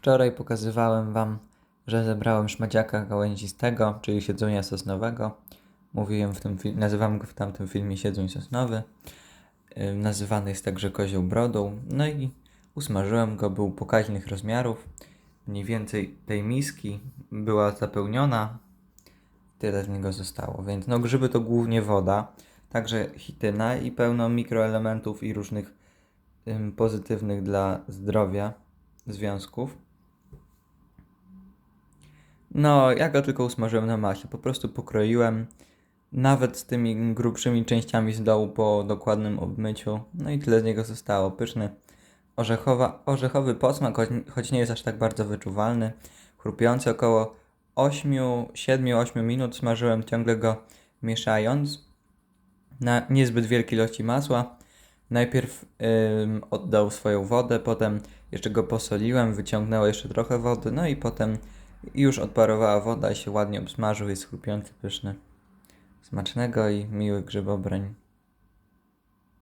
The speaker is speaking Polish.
Wczoraj pokazywałem Wam, że zebrałem szmaciaka gałęzistego, czyli siedzonia sosnowego. Mówiłem w tym nazywam go w tamtym filmie siedzoń sosnowy. Yy, Nazywany jest także kozioł brodą. No i usmażyłem go, był pokaźnych rozmiarów. Mniej więcej tej miski była zapełniona. Tyle z niego zostało. Więc no grzyby to głównie woda, także chityna i pełno mikroelementów i różnych ym, pozytywnych dla zdrowia związków. No, ja go tylko usmażyłem na maśle, po prostu pokroiłem, nawet z tymi grubszymi częściami z dołu po dokładnym obmyciu. No i tyle z niego zostało. Pyszny orzechowa, orzechowy posmak, choć, nie jest aż tak bardzo wyczuwalny. Chrupiący około 8, 7-8 minut smażyłem ciągle go mieszając na niezbyt wielkiej ilości masła. Najpierw ym, oddał swoją wodę, potem jeszcze go posoliłem, wyciągnęło jeszcze trochę wody, no i potem już odparowała woda i się ładnie obsmażył, jest chrupiący, pyszny. Smacznego i miły grzybobrań.